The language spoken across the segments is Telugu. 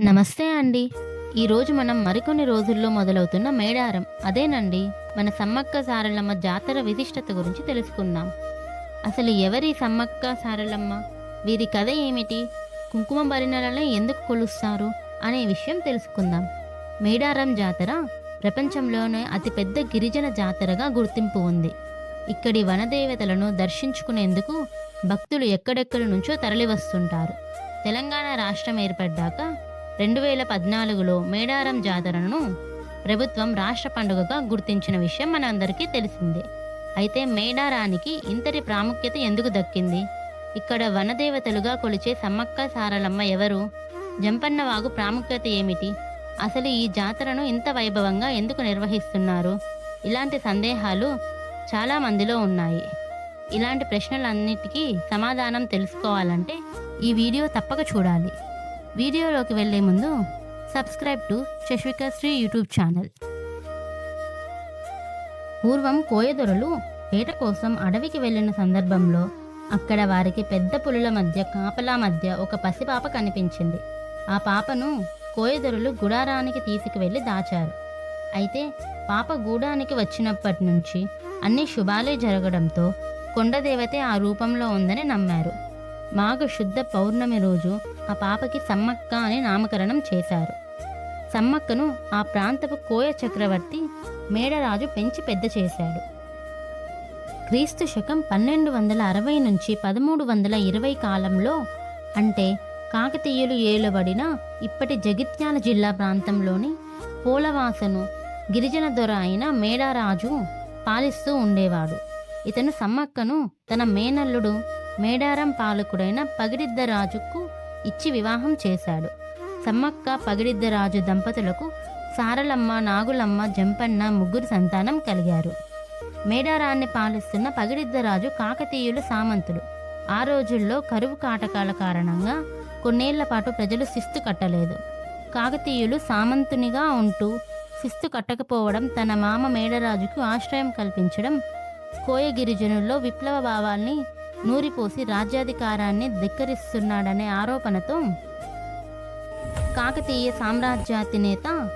నమస్తే అండి. ఈరోజు మనం మరికొన్ని రోజుల్లో మొదలవుతున్న మేడారం. అదేనండి మన సమ్మక్క సారలమ్మ జాతర విశిష్టత గురించి తెలుసుకుందాం. అసలు ఎవరి సమ్మక్క సారలమ్మ? వీరి కథ ఏమిటి? కుంకుమ భరిణలను ఎందుకు కొలుస్తారు? అనే విషయం తెలుసుకుందాం. మేడారం జాతర ప్రపంచంలోనే అతిపెద్ద గిరిజన జాతరగా గుర్తింపు ఉంది. ఇక్కడి వనదేవతలను దర్శించుకునేందుకు భక్తులు ఎక్కడెక్కడి నుంచో తరలివస్తుంటారు. తెలంగాణ రాష్ట్రం ఏర్పడ్డాక రెండు వేల పద్నాలుగులో మేడారం జాతరను ప్రభుత్వం రాష్ట్ర పండుగగా గుర్తించిన విషయం మనందరికీ తెలిసిందే. అయితే మేడారానికి ఇంతటి ప్రాముఖ్యత ఎందుకు దక్కింది? ఇక్కడ వనదేవతలుగా కొలిచే సమ్మక్క సారలమ్మ ఎవరు? జంపన్నవాగు ప్రాముఖ్యత ఏమిటి? అసలు ఈ జాతరను ఇంత వైభవంగా ఎందుకు నిర్వహిస్తున్నారు? ఇలాంటి సందేహాలు చాలా మందిలో ఉన్నాయి. ఇలాంటి ప్రశ్నలన్నిటికీ సమాధానం తెలుసుకోవాలంటే ఈ వీడియో తప్పక చూడాలి. వీడియోలోకి వెళ్ళే ముందు subscribe to Shashika Sri YouTube channel. పూర్వం కోయదొరలు వేట కోసం అడవికి వెళ్ళిన సందర్భంలో అక్కడ వారికి పెద్ద పులుల మధ్య కాపలా మధ్య ఒక పసిపాప కనిపించింది. ఆ పాపను కోయదొరలు గుడారానికి తీసుకువెళ్ళి దాచారు. అయితే పాప గూడానికి వచ్చినప్పటి నుంచి అన్ని శుభాలే జరగడంతో కొండదేవతే ఆ రూపంలో ఉందని నమ్మారు. మాఘ శుద్ధ పౌర్ణమి రోజు ఆ పాపకి సమ్మక్క అని నామకరణం చేశారు. సమ్మక్కను ఆ ప్రాంతపు కోయ చక్రవర్తి మేడరాజు పెంచి పెద్ద చేశాడు. క్రీస్తు శకం పన్నెండు వందల అరవై నుంచి పదమూడు వందల ఇరవై కాలంలో అంటే కాకతీయులు ఏలుబడిన ఇప్పటి జగిత్యాల జిల్లా ప్రాంతంలోని పూలవాసను గిరిజన దొర అయిన మేడారాజు పాలిస్తూ ఉండేవాడు. ఇతను సమ్మక్కను తన మేనల్లుడు మేడారం పాలకుడైన పగిడిద్దరాజుకు ఇచ్చి వివాహం చేశాడు. సమ్మక్క పగిడిద్దరాజు దంపతులకు సారలమ్మ నాగులమ్మ జంపన్న ముగ్గురు సంతానం కలిగారు. మేడారాన్ని పాలిస్తున్న పగిడిద్దరాజు కాకతీయుల సామంతుడు ఆ రోజుల్లో కరువు కాటకాల కారణంగా కొన్నేళ్ళ పాటు ప్రజలు శిస్తు కట్టలేదు. కాకతీయులు సామంతునిగా ఉంటూ శిస్తు కట్టకపోవడం తన మామ మేడరాజుకు ఆశ్రయం కల్పించడం కోయ గిరిజనుల్లో విప్లవ భావాల్ని నూరిపోసి రాజ్యాధికారాన్ని ధిక్కరిస్తున్నాడనే ఆరోపణతో కాకతీయ సామ్రాజ్యాధినేత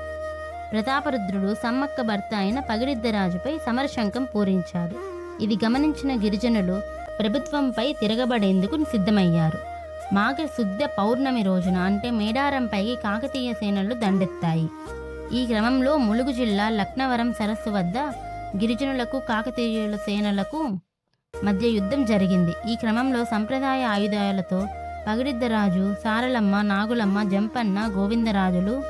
ప్రతాపరుద్రుడు సమ్మక్క భర్త అయిన పగిడిద్దరాజుపై సమరశంకం పూరించాడు. ఇది గమనించిన గిరిజనులు ప్రభుత్వంపై తిరగబడేందుకు సిద్ధమయ్యారు. మాఘ శుద్ధ పౌర్ణమి రోజున అంటే మేడారంపైకి కాకతీయ సేనలు దండెత్తాయి. ఈ క్రమంలో ములుగు జిల్లా లక్నవరం సరస్సు వద్ద గిరిజనులకు కాకతీయుల సేనలకు మధ్య యుద్ధం జరిగింది. ఈ క్రమంలో సంప్రదాయ ఆయుధాలతో పగిడిద్దరాజు సారలమ్మ నాగులమ్మ జంపన్న గోవిందరాజులు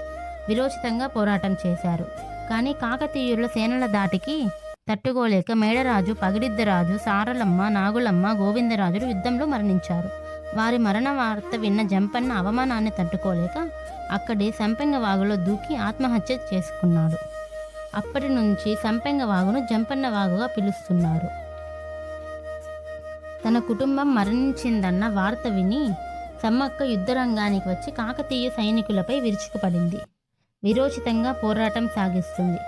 విరోచితంగా పోరాటం చేశారు. కానీ కాకతీయుల సేనల దాటికి తట్టుకోలేక మేడరాజు పగిడిద్దరాజు సారలమ్మ నాగులమ్మ గోవిందరాజులు యుద్ధంలో మరణించారు. వారి మరణ వార్త విన్న జంపన్న అవమానాన్ని తట్టుకోలేక అక్కడి సంపెంగ వాగులో దూకి ఆత్మహత్య చేసుకున్నాడు. అప్పటి నుంచి సంపెంగ వాగును జంపన్న వాగుగా పిలుస్తున్నారు. తన కుటుంబం మరణించిందన్న వార్త విని సమ్మక్క యుద్ధరంగానికి వచ్చి కాకతీయ సైనికులపై విరుచుకుపడింది. విరోచితంగా పోరాటం సాగిస్తుంది.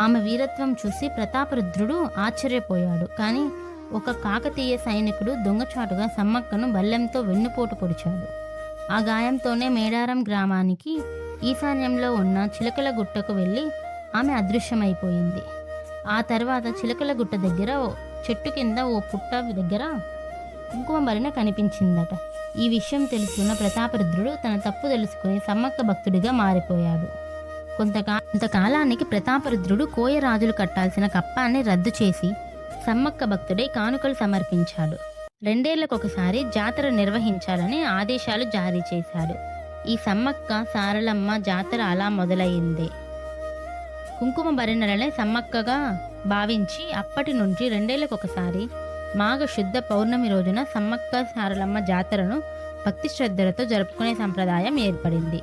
ఆమె వీరత్వం చూసి ప్రతాపరుద్రుడు ఆశ్చర్యపోయాడు. కానీ ఒక కాకతీయ సైనికుడు దొంగచాటుగా సమ్మక్కను బల్లెంతో వెన్నుపోటు పొడిచాడు. ఆ గాయంతోనే మేడారం గ్రామానికి ఈశాన్యంలో ఉన్న చిలకల గుట్టకు వెళ్ళి ఆమె అదృశ్యమైపోయింది. ఆ తర్వాత చిలకల గుట్ట దగ్గర చెట్టు కింద ఓ పుట్ట దగ్గర కుంకుమ భరిణ కనిపించిందట. ఈ విషయం తెలుసుకున్న ప్రతాపరుద్రుడు తన తప్పు తెలుసుకుని సమ్మక్క భక్తుడిగా మారిపోయాడు. కొంతకా కొంతకాలానికి ప్రతాపరుద్రుడు కోయరాజులు కట్టాల్సిన కప్పాన్ని రద్దు చేసి సమ్మక్క భక్తుడే కానుకలు సమర్పించాడు. రెండేళ్ళకొకసారి జాతర నిర్వహించాలని ఆదేశాలు జారీ చేశాడు. ఈ సమ్మక్క సారలమ్మ జాతర అలా మొదలైంది. కుంకుమ భరిణలనే సమ్మక్కగా భావించి అప్పటి నుంచి రెండేళ్ళకొకసారి మాఘ శుద్ధ పౌర్ణమి రోజున సమ్మక్క సారలమ్మ జాతరను భక్తి శ్రద్ధలతో జరుపుకునే సంప్రదాయం ఏర్పడింది.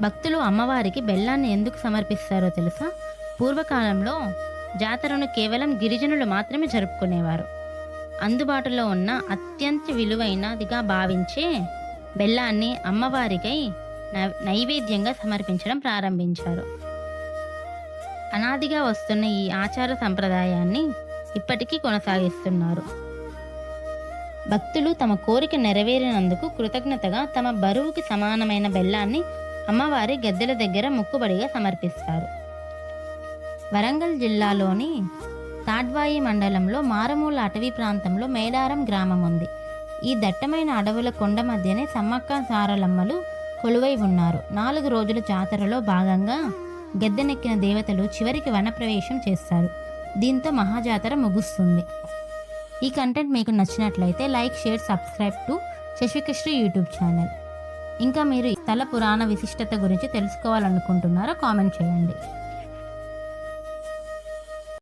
భక్తులు అమ్మవారికి బెల్లాన్ని ఎందుకు సమర్పిస్తారో తెలుసా? పూర్వకాలంలో జాతరను కేవలం గిరిజనులు మాత్రమే జరుపుకునేవారు. అందుబాటులో ఉన్న అత్యంత విలువైనదిగా భావించే బెల్లాన్ని అమ్మవారికై నై- నైవేద్యంగా సమర్పించడం ప్రారంభించారు. అనాదిగా వస్తున్న ఈ ఆచార సంప్రదాయాన్ని ఇప్పటికీ కొనసాగిస్తున్నారు. భక్తులు తమ కోరిక నెరవేరినందుకు కృతజ్ఞతగా తమ బరువుకి సమానమైన బెల్లాన్ని అమ్మవారి గద్దెల దగ్గర మొక్కుబడిగా సమర్పిస్తారు. వరంగల్ జిల్లాలోని తాడ్వాయి మండలంలో మారమూల అటవీ ప్రాంతంలో మేడారం గ్రామం ఉంది. ఈ దట్టమైన అడవుల కొండ మధ్యనే సమ్మక్క సారలమ్మలు కొలువై ఉన్నారు. నాలుగు రోజుల జాతరలో భాగంగా గద్దెనెక్కిన దేవతలు చివరికి వనప్రవేశం చేస్తారు. దీంతో మహాజాతర ముగుస్తుంది. ఈ కంటెంట్ మీకు నచ్చినట్లయితే like share subscribe to Shashikrishna YouTube channel. ఇంకా మీరు స్థల పురాణ విశిష్టత గురించి తెలుసుకోవాలనుకుంటున్నారో కామెంట్ చేయండి.